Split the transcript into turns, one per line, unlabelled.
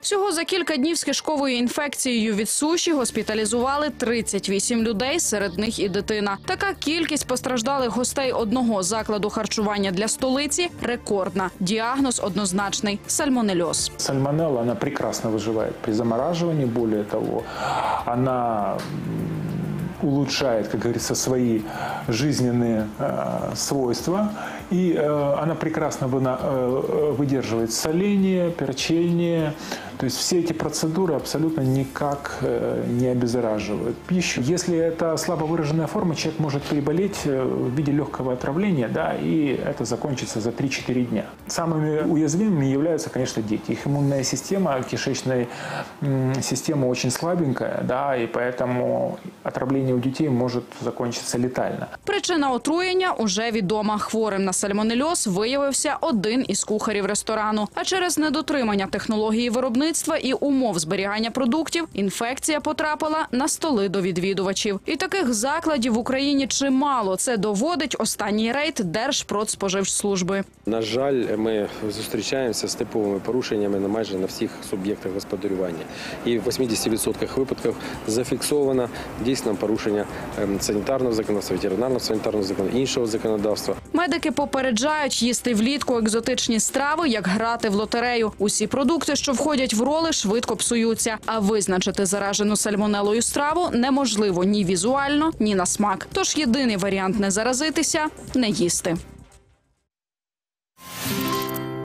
Всього за кілька днів з кишковою інфекцією від суші госпіталізували 38 людей, серед них і дитина. Така кількість постраждалих гостей одного закладу харчування для столиці рекордна. Діагноз однозначний сальмонельоз.
Сальмонелла, она прекрасно выживает при замораживании. Более того, она м, улучшает, как говорится, свои жизненные э, свойства. И э, она прекрасно вына- э, выдерживает соление, перчение. То есть все эти процедуры абсолютно никак э, не обеззараживают пищу. Если это слабо выраженная форма, человек может переболеть э, в виде легкого отравления, да, и это закончится за 3-4 дня. Самыми уязвимыми являются, конечно, дети. Их иммунная система, кишечная м, система очень слабенькая, да, и поэтому отравление у детей может закончиться летально.
Причина отруєння уже відома. Хворим на сальмонельоз виявився один із кухарів ресторану. А через недотримання технології виробництва і умов зберігання продуктів інфекція потрапила на столи до відвідувачів. І таких закладів в Україні чимало. Це доводить останній рейд Держпродспоживслужби.
На жаль, ми зустрічаємося з типовими порушеннями на майже на всіх суб'єктах господарювання. І в 80% випадків зафіксовано дійсно порушення ем, санітарного законодавства, ветеринарного санітарного законодавства, іншого законодавства.
Медики попереджають їсти влітку екзотичні страви, як грати в лотерею. Усі продукти, що входять в роли, швидко псуються. А визначити заражену сальмонелою страву неможливо ні візуально, ні на смак. Тож єдиний варіант не заразитися не їсти.